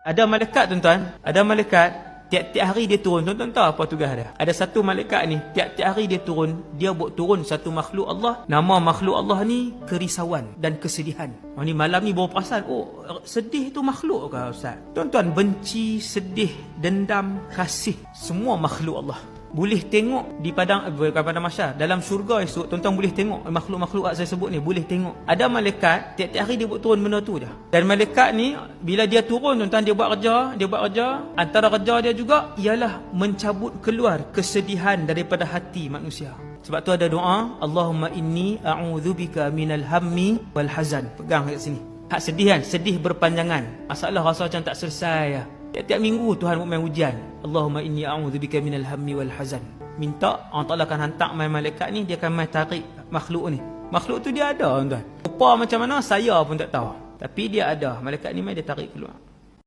Ada malaikat tuan-tuan, ada malaikat tiap-tiap hari dia turun. Tuan-tuan tahu apa tugas dia? Ada satu malaikat ni, tiap-tiap hari dia turun, dia buat turun satu makhluk Allah. Nama makhluk Allah ni kerisauan dan kesedihan. Oh ni malam ni baru perasan, oh sedih tu makhluk ke Ustaz? Tuan-tuan benci, sedih, dendam, kasih, semua makhluk Allah boleh tengok di padang eh, bukan padang mahsyar dalam syurga esok tuan-tuan boleh tengok makhluk-makhluk yang saya sebut ni boleh tengok. Ada malaikat tiap-tiap hari dia buat turun benda tu je. Dan malaikat ni bila dia turun tuan-tuan dia buat kerja dia buat kerja antara kerja dia juga ialah mencabut keluar kesedihan daripada hati manusia. Sebab tu ada doa Allahumma inni a'udzubika minal hammi wal hazan. Pegang kat sini. Hak sedih kan? Sedih berpanjangan. Masalah rasa macam tak selesai ya. Tiap-tiap minggu Tuhan buat main hujan. Allahumma inni a'udzubika minal hammi wal hazan. Minta Allah Taala akan hantar main malaikat ni dia akan main tarik makhluk ni. Makhluk tu dia ada tuan. Rupa macam mana saya pun tak tahu. Tapi dia ada. Malaikat ni main dia tarik keluar.